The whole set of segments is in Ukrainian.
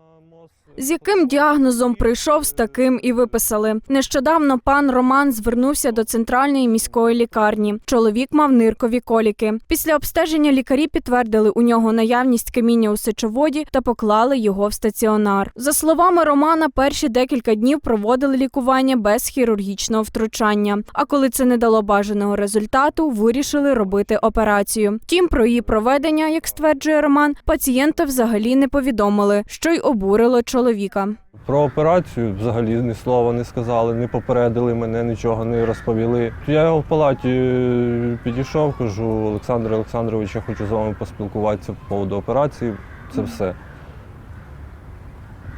어, З яким діагнозом прийшов, з таким і виписали. Нещодавно пан Роман звернувся до центральної міської лікарні. Чоловік мав ниркові коліки. Після обстеження лікарі підтвердили у нього наявність каміння у сечоводі та поклали його в стаціонар. За словами Романа, перші декілька днів проводили лікування без хірургічного втручання. А коли це не дало бажаного результату, вирішили робити операцію. Втім, про її проведення, як стверджує Роман, пацієнта взагалі не повідомили, що й обурило чоловіка. Про операцію взагалі ні слова не сказали, не попередили мене, нічого не розповіли. Я його в палаті е, підійшов, кажу, Олександр Олександрович, я хочу з вами поспілкуватися по поводу операції. Це все.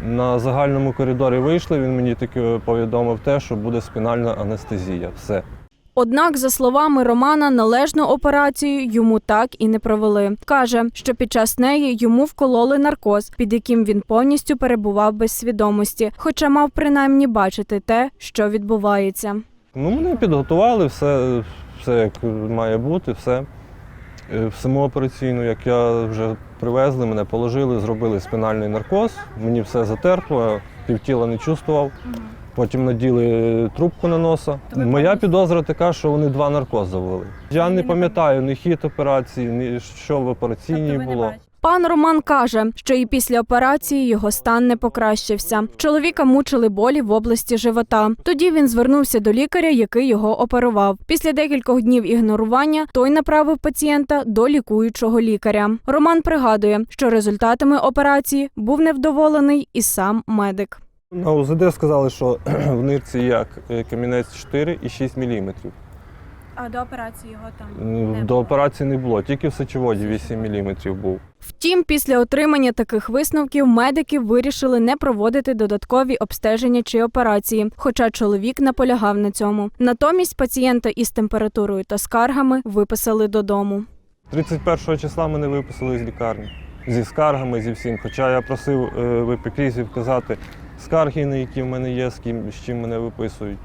На загальному коридорі вийшли, він мені таки повідомив те, що буде спінальна анестезія. Все. Однак, за словами Романа, належну операцію йому так і не провели. Каже, що під час неї йому вкололи наркоз, під яким він повністю перебував без свідомості, хоча мав принаймні бачити те, що відбувається. Ну, мене підготували, все, все як має бути, все. Е, В саму операційну, як я вже привезли, мене положили, зробили спінальний наркоз, мені все затерпло, півтіла не чувствував. Потім наділи трубку на носа. Моя підозра така, що вони два наркози ввели. Я не пам'ятаю ні хід операції, ні що в операційній було. Пан Роман каже, що і після операції його стан не покращився. Чоловіка мучили болі в області живота. Тоді він звернувся до лікаря, який його оперував. Після декількох днів ігнорування той направив пацієнта до лікуючого лікаря. Роман пригадує, що результатами операції був невдоволений і сам медик. На УЗД сказали, що в нирці як е, камінець 4 і 6 мм. А до операції його там не До було. операції не було, тільки в сечоводі 8 мм був. Втім, після отримання таких висновків медики вирішили не проводити додаткові обстеження чи операції, хоча чоловік наполягав на цьому. Натомість пацієнта із температурою та скаргами виписали додому. 31 числа мене виписали з лікарні зі скаргами, зі всім. Хоча я просив е, в епікрізі вказати скарги, на які в мене є, з ким з чим мене виписують.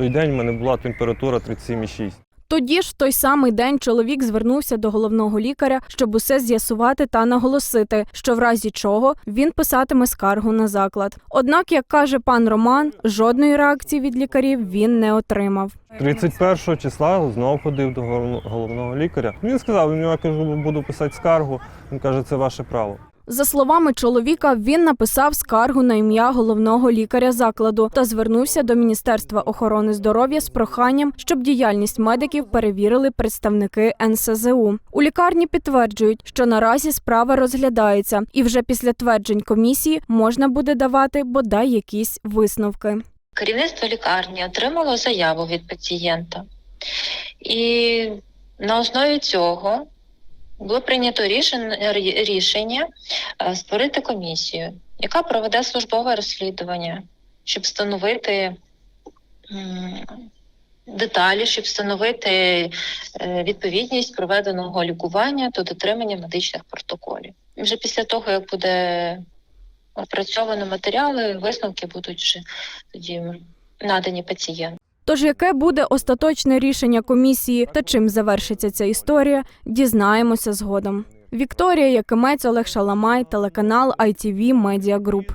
Той день в мене була температура 37,6. Тоді ж в той самий день чоловік звернувся до головного лікаря, щоб усе з'ясувати та наголосити, що в разі чого він писатиме скаргу на заклад. Однак, як каже пан Роман, жодної реакції від лікарів він не отримав. 31 числа знов ходив до головно- головного лікаря. Він сказав, я кажу, буду писати скаргу. Він каже, це ваше право. За словами чоловіка, він написав скаргу на ім'я головного лікаря закладу та звернувся до Міністерства охорони здоров'я з проханням, щоб діяльність медиків перевірили представники НСЗУ. У лікарні підтверджують, що наразі справа розглядається, і вже після тверджень комісії можна буде давати бодай якісь висновки. Керівництво лікарні отримало заяву від пацієнта, і на основі цього було прийнято рішення, е, створити комісію, яка проведе службове розслідування, щоб встановити деталі, щоб встановити е, відповідність проведеного лікування до дотримання медичних протоколів. Вже після того, як буде опрацьовано матеріали, висновки будуть вже тоді надані пацієнту. Тож, яке буде остаточне рішення комісії та чим завершиться ця історія, дізнаємося згодом. Вікторія Якимець, Олег Шаламай, телеканал ITV Media Group.